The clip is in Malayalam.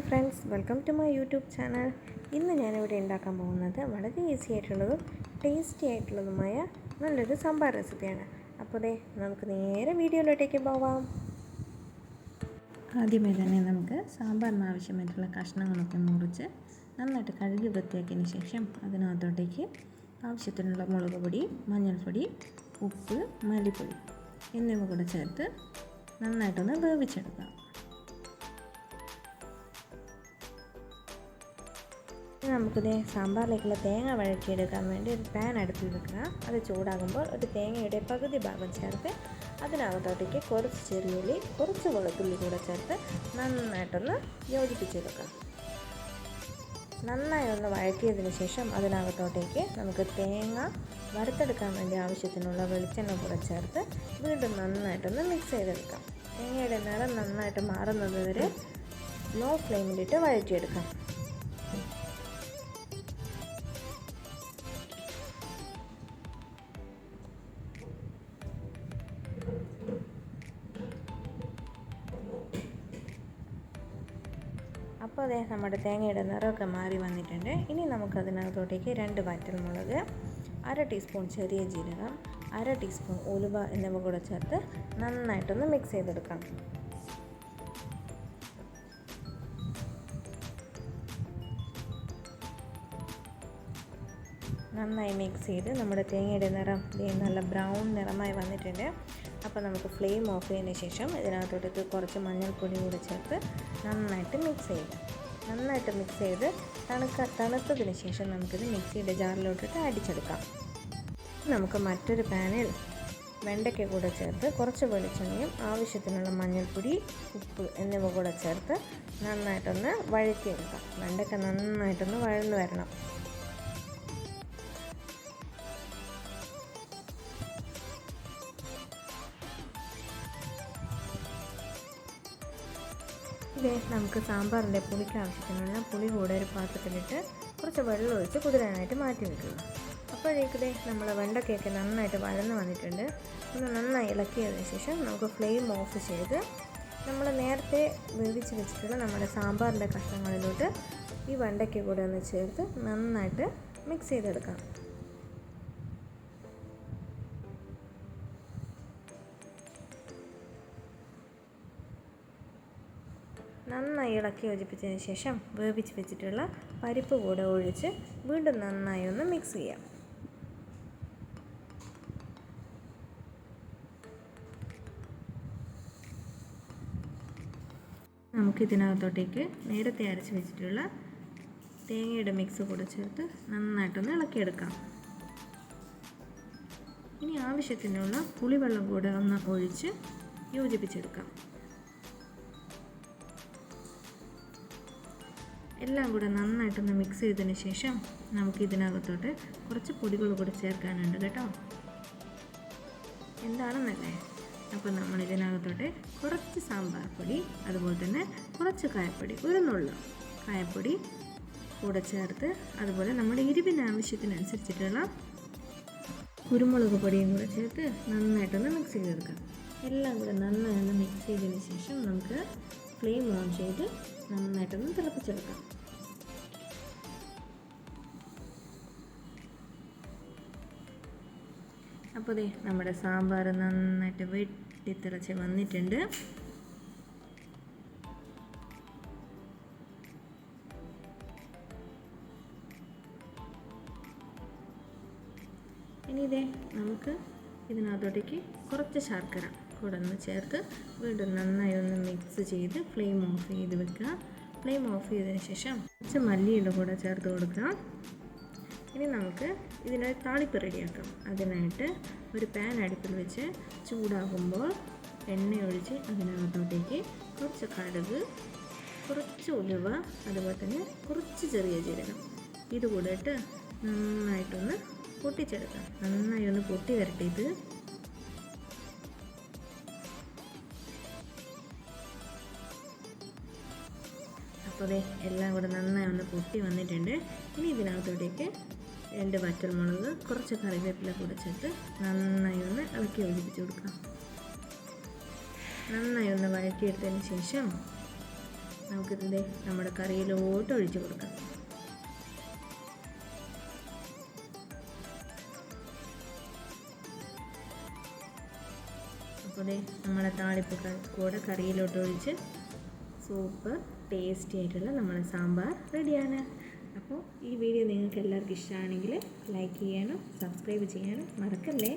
Hi friends welcome to my YouTube channel ഇന്ന് ഞാനിവിടെ ഉണ്ടാക്കാൻ പോകുന്നത് വളരെ ഈസി ആയിട്ടുള്ളതും ടേസ്റ്റി ആയിട്ടുള്ളതുമായ നല്ലൊരു സാമ്പാർ റെസിപ്പിയാണ് അപ്പോൾ ദേ നമുക്ക് നേരെ വീഡിയോയിലോട്ടേക്ക് പോവാം. ആദ്യമേ തന്നെ നമുക്ക് സാമ്പാറിന് ആവശ്യമായിട്ടുള്ള കഷ്ണങ്ങളൊക്കെ മുറിച്ച് നന്നായിട്ട് കഴുകി വൃത്തിയാക്കിയതിന് ശേഷം അതിനകത്തോട്ടേക്ക് ആവശ്യത്തിനുള്ള മുളക് പൊടി മഞ്ഞൾപ്പൊടി ഉപ്പ് മല്ലിപ്പൊടി എന്നിവ കൂടെ ചേർത്ത് നന്നായിട്ടൊന്ന് വേവിച്ചെടുക്കാം. നമുക്കിത് സാമ്പാറിലേക്കുള്ള തേങ്ങ വഴറ്റിയെടുക്കാൻ വേണ്ടി ഒരു പാൻ അടുപ്പിൽ വെക്കുക. അത് ചൂടാകുമ്പോൾ ഒരു തേങ്ങയുടെ പകുതി ഭാഗം ചേർത്ത് അതിനകത്തോട്ടേക്ക് കുറച്ച് ചെറിയുള്ളി കുറച്ച് വെളുത്തുള്ളി കൂടെ ചേർത്ത് നന്നായിട്ടൊന്ന് യോജിപ്പിച്ചെടുക്കാം നന്നായി ഒന്ന് വഴറ്റിയതിന് ശേഷം അതിനകത്തോട്ടേക്ക് നമുക്ക് തേങ്ങ വറുത്തെടുക്കാൻ വേണ്ടി ആവശ്യത്തിനുള്ള വെളിച്ചെണ്ണ കൂടെ ചേർത്ത് വീണ്ടും നന്നായിട്ടൊന്ന് മിക്സ് ചെയ്തെടുക്കാം തേങ്ങയുടെ നിറം നന്നായിട്ട് മാറുന്നത് വരെ ലോ ഫ്ലെയിമിലിട്ട് വഴറ്റിയെടുക്കാം. അപ്പോൾ അതെ നമ്മുടെ തേങ്ങയുടെ നിറമൊക്കെ മാറി വന്നിട്ടുണ്ട്. ഇനി നമുക്കതിനകത്തോട്ടേക്ക് രണ്ട് വറ്റൽമുളക് അര ടീസ്പൂൺ ചെറിയ ജീരകം അര ടീസ്പൂൺ ഉലുവ എന്നിവ കൂടെ ചേർത്ത് നന്നായിട്ടൊന്ന് മിക്സ് ചെയ്തെടുക്കാം നന്നായി മിക്സ് ചെയ്ത് നമ്മുടെ തേങ്ങയുടെ നിറം നല്ല ബ്രൗൺ നിറമായി വന്നിട്ടുണ്ട്. അപ്പോൾ നമുക്ക് ഫ്ലെയിം ഓഫ് ചെയ്തതിന് ശേഷം ഇതിനകത്തോട്ടേക്ക് കുറച്ച് മഞ്ഞൾപ്പൊടി കൂടി ചേർത്ത് നന്നായിട്ട് മിക്സ് ചെയ്യുക. നന്നായിട്ട് മിക്സ് ചെയ്ത് തണുക്ക തണുത്തതിന് ശേഷം നമുക്കിത് മിക്സിയുടെ ജാറിലോട്ടിട്ട് അടിച്ചെടുക്കാം. നമുക്ക് മറ്റൊരു പാനിൽ വെണ്ടയ്ക്ക കൂടെ ചേർത്ത് കുറച്ച് വെളിച്ചെണ്ണയും ആവശ്യത്തിനുള്ള മഞ്ഞൾപ്പൊടി ഉപ്പ് എന്നിവ കൂടെ ചേർത്ത് നന്നായിട്ടൊന്ന് വഴറ്റിയെടുക്കാം. വെണ്ടയ്ക്ക നന്നായിട്ടൊന്ന് വഴന്നു വരണം. ഇതേ നമുക്ക് സാമ്പാറിന്റെ പുളിക്ക് ആവശ്യത്തിനുള്ള പുളി കൂടെ ഒരു പാത്രത്തിലിട്ട് കുറച്ച് വെള്ളം ഒഴിച്ച് കുതിരാനായിട്ട് മാറ്റി വെക്കുക. അപ്പോഴേക്കിതേ നമ്മൾ വെണ്ടക്കയൊക്കെ നന്നായിട്ട് വഴന്ന് വന്നിട്ടുണ്ട്. ഒന്ന് നന്നായി ഇളക്കിയതിന് ശേഷം നമുക്ക് ഫ്ലെയിം ഓഫ് ചെയ്ത് നമ്മൾ നേരത്തെ വേവിച്ച് വെച്ചിട്ടുള്ള നമ്മുടെ സാമ്പാറിന്റെ കഷ്ണങ്ങളിലോട്ട് ഈ വെണ്ടയ്ക്ക കൂടെ ഒന്ന് ചേർത്ത് നന്നായിട്ട് മിക്സ് ചെയ്തെടുക്കാം. നന്നായി ഇളക്കി യോജിപ്പിച്ചതിന് ശേഷം വേവിച്ച് വെച്ചിട്ടുള്ള പരിപ്പ് കൂടെ ഒഴിച്ച് വീണ്ടും നന്നായി ഒന്ന് മിക്സ് ചെയ്യാം. നമുക്കിതിനകത്തോട്ടേക്ക് നേരത്തെ അരച്ച് വെച്ചിട്ടുള്ള തേങ്ങയുടെ മിക്സ് കൂടെ ചേർത്ത് നന്നായിട്ടൊന്ന് ഇളക്കിയെടുക്കാം. ഇനി ആവശ്യത്തിനുള്ള പുളിവെള്ളം കൂടെ ഒന്ന് ഒഴിച്ച് യോജിപ്പിച്ചെടുക്കാം. എല്ലാം കൂടെ നന്നായിട്ടൊന്ന് മിക്സ് ചെയ്തതിന് ശേഷം നമുക്ക് ഇതിനകത്തോട്ട് കുറച്ച് പൊടികൾ കൂടെ ചേർക്കാനുണ്ട് കേട്ടോ. എന്താണെന്നല്ലേ? അപ്പോൾ നമ്മൾ ഇതിനകത്തോട്ട് കുറച്ച് സാമ്പാർ പൊടി അതുപോലെ തന്നെ കുറച്ച് കായപ്പൊടി ഒരു നുള്ളു കായപ്പൊടി കൂടെ ചേർത്ത് അതുപോലെ നമ്മുടെ എരിവിന് ആവശ്യത്തിനനുസരിച്ചിട്ടുള്ള കുരുമുളക് പൊടിയും കൂടെ ചേർത്ത് നന്നായിട്ടൊന്ന് മിക്സ് ചെയ്തെടുക്കാം. എല്ലാം കൂടെ നന്നായി മിക്സ് ചെയ്തതിന് ശേഷം നമുക്ക് ഫ്ലെയിം ഓൺ ചെയ്ത് നന്നായിട്ടൊന്ന് തിളപ്പിച്ചെടുക്കാം. അപ്പോൾ ദേ നമ്മുടെ സാമ്പാർ നന്നായിട്ട് വെട്ടിത്തിളച്ച് വന്നിട്ടുണ്ട്. ഇനി ഇതേ നമുക്ക് ഇതിനകത്തോട്ടേക്ക് കുറച്ച് ശർക്കര. കൂടെ ഒന്ന് ചേർത്ത് വീണ്ടും നന്നായി ഒന്ന് മിക്സ് ചെയ്ത് ഫ്ലെയിം ഓഫ് ചെയ്ത് വെക്കുക. ഫ്ലെയിം ഓഫ് ചെയ്തതിന് ശേഷം കുറച്ച് മല്ലിയുടെ കൂടെ ചേർത്ത് കൊടുക്കാം ഇനി നമുക്ക് ഇതിനെ താളിപ്പ് റെഡിയാക്കാം. അതിനായിട്ട് ഒരു പാൻ അടുപ്പിൽ വെച്ച് ചൂടാകുമ്പോൾ എണ്ണ ഒഴിച്ച് അതിനകത്തോട്ടേക്ക് കുറച്ച് കടുക് കുറച്ച് ഉലുവ അതുപോലെ തന്നെ കുറച്ച് ചെറിയ ജീരകം. ഇത് കൂടെ നന്നായിട്ടൊന്ന് പൊട്ടിച്ചെടുക്കാം. നന്നായി ഒന്ന് പൊട്ടി വരട്ടെ അപ്പോൾ എല്ലാം കൂടെ നന്നായി ഒന്ന് പൊട്ടി വന്നിട്ടുണ്ട്. ഇനി ഇതിനകത്തോട്ടേക്ക് രണ്ട് വറ്റൽമുളക് കുറച്ച് കറിവേപ്പില കൂടെ ചേർത്ത് നന്നായി ഒന്ന് ഇളക്കി ഒഴിപ്പിച്ച് കൊടുക്കാം. നന്നായി ഒന്ന് വഴറ്റിയെടുത്തതിന് ശേഷം നമുക്കിതിന്റെ നമ്മുടെ കറിയിലോട്ട് ഒഴിച്ച് കൊടുക്കാം. അപ്പോൾ നമ്മളെ താളിപ്പ് കൂടെ കറിയിലോട്ട് ഒഴിച്ച് സൂപ്പർ ടേസ്റ്റി ആയിട്ടുള്ള നമ്മുടെ സാമ്പാർ റെഡിയാണ് അപ്പോൾ ഈ വീഡിയോ നിങ്ങൾക്ക് എല്ലാവർക്കും ഇഷ്ടമാണെങ്കിൽ ലൈക്ക് ചെയ്യാനും സബ്സ്ക്രൈബ് ചെയ്യാനും മറക്കല്ലേ?